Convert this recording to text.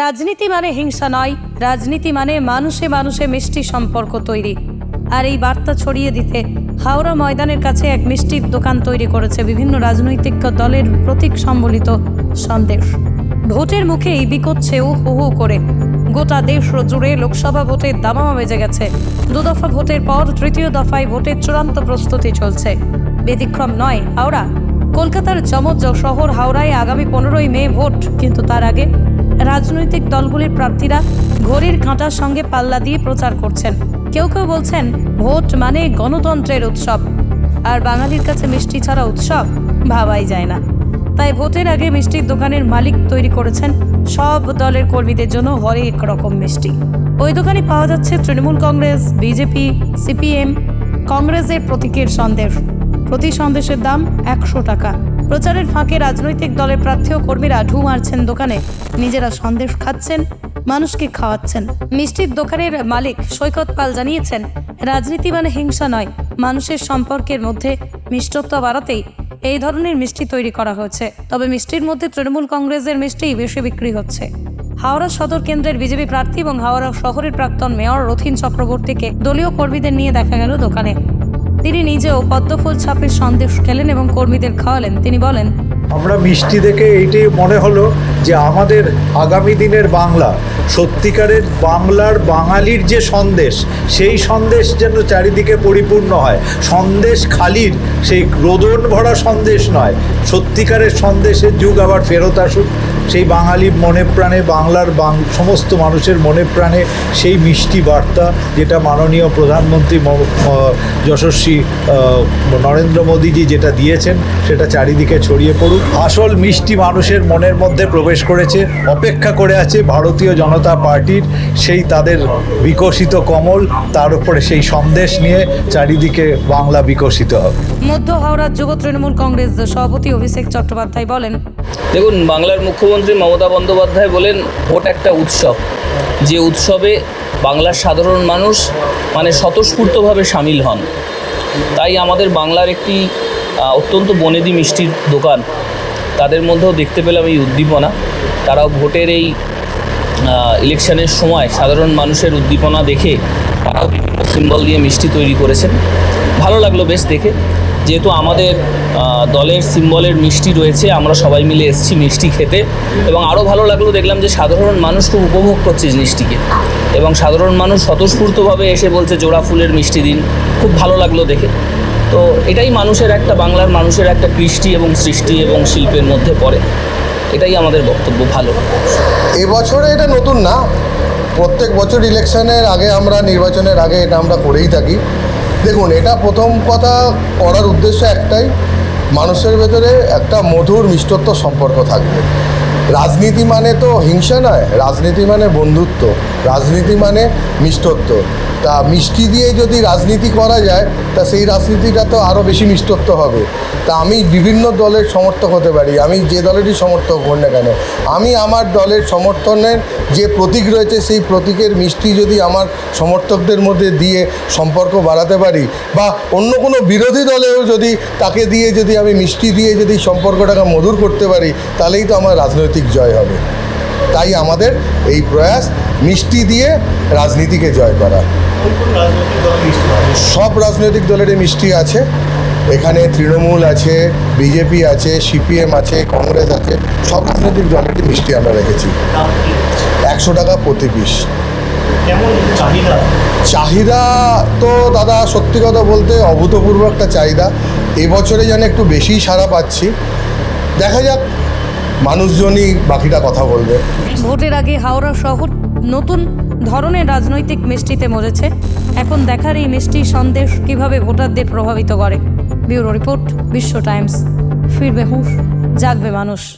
রাজনীতি মানে হিংসা নয়, রাজনীতি মানে মানুষে মানুষে মিষ্টি সম্পর্ক তৈরি। আর এই বার্তা ছড়িয়ে দিতে হাওড়া ময়দানের কাছে এক মিষ্টির দোকান তৈরি করেছে বিভিন্ন রাজনৈতিক দলের প্রতীক সম্বলিত সন্দেশ। ভোটের মুখেই বিকোচ্ছেও হু হু করে। গোটা দেশ জুড়ে লোকসভা ভোটের দামামা বেজে গেছে। দু দফা ভোটের পর তৃতীয় দফায় ভোটের চূড়ান্ত প্রস্তুতি চলছে। ব্যতিক্রম নয়, হাওড়া। কলকাতার চমৎ শহর হাওড়ায় আগামী পনেরোই মে ভোট, কিন্তু তার আগে রাজনৈতিক দলগুলির প্রার্থীরা ঘড়ির কাঁটার সঙ্গে পাল্লা দিয়ে প্রচার করছেন। কেউ কেউ বলছেন, ভোট মানে গণতন্ত্রের উৎসব। আর বাঙালির কাছে মিষ্টি ছাড়া উৎসব ভাবাই যায় না। তাই ভোটের আগে মিষ্টির দোকানের মালিক তৈরি করেছেন সব দলের কর্মীদের জন্য হরেক রকম মিষ্টি। ওই দোকানে পাওয়া যাচ্ছে তৃণমূল কংগ্রেস, বিজেপি, সিপিএম, কংগ্রেসের প্রতীকের সন্দেশ। প্রতি সন্দেশের দাম একশো টাকা। প্রচারের ফাঁকে রাজনৈতিক দলের প্রার্থী ও কর্মীরা ঢু মারছেন দোকানে। নিজেরা সন্দেশ খাচ্ছেন, মানুষকে খাওয়াচ্ছেন। মিষ্টির দোকানের মালিক সৈকত পাল জানিয়েছেন রাজনীতি মানে হিংসা নয়, মানুষের সম্পর্কের মধ্যে মিষ্টত্ব বাড়াতেই এই ধরনের মিষ্টি তৈরি করা হয়েছে। তবে মিষ্টির মধ্যে তৃণমূল কংগ্রেসের মিষ্টিই বেশি বিক্রি হচ্ছে। হাওড়া সদর কেন্দ্রের বিজেপি প্রার্থী এবং হাওড়া শহরের প্রাক্তন মেয়র রথিন চক্রবর্তীকে দলীয় কর্মীদের নিয়ে দেখা গেল দোকানে। তিনি নিজেও পদ্মফুল ছাপের সন্দেশ খেলেন এবং কর্মীদের খাওয়ালেন। তিনি বলেন, আমরা মিষ্টি দেখে এইটাই মনে হলো যে আমাদের আগামী দিনের বাংলা, সত্যিকারের বাংলার বাঙালির যে সন্দেশ, সেই সন্দেশ যেন চারিদিকে পরিপূর্ণ হয়। সন্দেশ খালির, সেই রোদন ভরা সন্দেশ নয়। সত্যিকারের সন্দেশের যুগ আবার ফেরত আসুক। সেই বাঙালি মনে প্রাণে বাংলার বাং সমস্ত মানুষের মনে প্রাণে সেই মিষ্টি বার্তা যেটা মাননীয় প্রধানমন্ত্রী যশস্বী নরেন্দ্র মোদীজি যেটা দিয়েছেন সেটা চারিদিকে ছড়িয়ে পড়ুক। আসল মিষ্টি মানুষের মনের মধ্যে প্রবেশ করেছে অপেক্ষা করে আছে ভারতীয় জনতা পার্টির সেই তাদের বিকশিত কমল তার উপরে সেই সন্দেশ নিয়ে চারিদিকে বাংলা বিকশিত হবে। মধ্য হাওড়ার যুব তৃণমূল কংগ্রেস সভাপতি অভিষেক চট্টোপাধ্যায় বলেন দেখুন বাংলার মুখ্যমন্ত্রী মমতা বন্দ্যোপাধ্যায় বলেন, ভোট একটা উৎসব। যে উৎসবে বাংলার সাধারণ মানুষ মানে স্বতঃস্ফূর্তভাবে সামিল হন। তাই আমাদের বাংলার একটি অত্যন্ত বনেদি মিষ্টির দোকান। তাদের মধ্যেও দেখতে পেলাম এই উদ্দীপনা। তারাও ভোটের এই ইলেকশনের সময় সাধারণ মানুষের উদ্দীপনা দেখে তারাও বিভিন্ন সিম্বল দিয়ে মিষ্টি তৈরি করেছেন। ভালো লাগল বেশ দেখে। যেহেতু আমাদের দলের সিম্বলের মিষ্টি রয়েছে, আমরা সবাই মিলে এসেছি মিষ্টি খেতে। এবং আরও ভালো লাগল দেখলাম যে সাধারণ মানুষ খুব উপভোগ করছে জিনিসটিকে। এবং সাধারণ মানুষ স্বতঃস্ফূর্তভাবে এসে বলছে, জোড়া ফুলের মিষ্টি দিন। খুব ভালো লাগল দেখে। তো এটাই মানুষের একটা, বাংলার মানুষের একটা কৃষ্টি এবং সৃষ্টি এবং শিল্পের মধ্যে পড়ে। এটাই আমাদের বক্তব্য, ভালো। এবছরে এটা নতুন না। প্রত্যেক বছর ইলেকশনের আগে আমরা, নির্বাচনের আগে এটা আমরা করেই থাকি। দেখুন এটা প্রথম কথা করার উদ্দেশ্য একটাই মানুষের ভেতরে একটা মধুর মিষ্টত্ব সম্পর্ক থাকবে। রাজনীতি মানে তো হিংসা নয়, রাজনীতি মানে বন্ধুত্ব, রাজনীতি মানে মিষ্টত্ব। তা মিষ্টি দিয়ে যদি রাজনীতি করা যায়, তা সেই রাজনীতিটা তো আরও বেশি মিষ্টত্ব হবে। তা আমি বিভিন্ন দলের সমর্থক হতে পারি, আমি যে দলেরই সমর্থক হন না কেন, আমি আমার দলের সমর্থনের যে প্রতীক রয়েছে, সেই প্রতীকের মিষ্টি যদি আমার সমর্থকদের মধ্যে দিয়ে সম্পর্ক বাড়াতে পারি, বা অন্য কোনো বিরোধী দলেও যদি তাকে দিয়ে যদি আমি মিষ্টি দিয়ে যদি সম্পর্কটাকে মধুর করতে পারি, তাহলেই তো আমার রাজনৈতিক জয় হবে। তাই আমাদের এই প্রয়াস মিষ্টি দিয়ে রাজনীতিকে জয় করা। সব রাজনৈতিক দলেরই মিষ্টি আছে। এখানে তৃণমূল আছে, বিজেপি আছে, সিপিএম আছে, কংগ্রেস আছে, সব রাজনৈতিক দলেরই মিষ্টি আমরা রেখেছি। একশো টাকা প্রতি পিস। চাহিদা তো দাদা সত্যি কথা বলতে অভূতপূর্ব একটা চাহিদা। এবছরে যেন একটু বেশিই সাড়া পাচ্ছি। দেখা যাক মানুষজনই বাকিটা কথা বলবে। ভোটের আগে হাওড়া শহর নতুন ধরনের রাজনৈতিক মিষ্টিতে মরেছে। এখন দেখার এই মিষ্টি সন্দেশ কীভাবে ভোটারদের প্রভাবিত করে? Bureau report Biswa Times. ফিরবে হুঁশ, জাগবে মানুষ।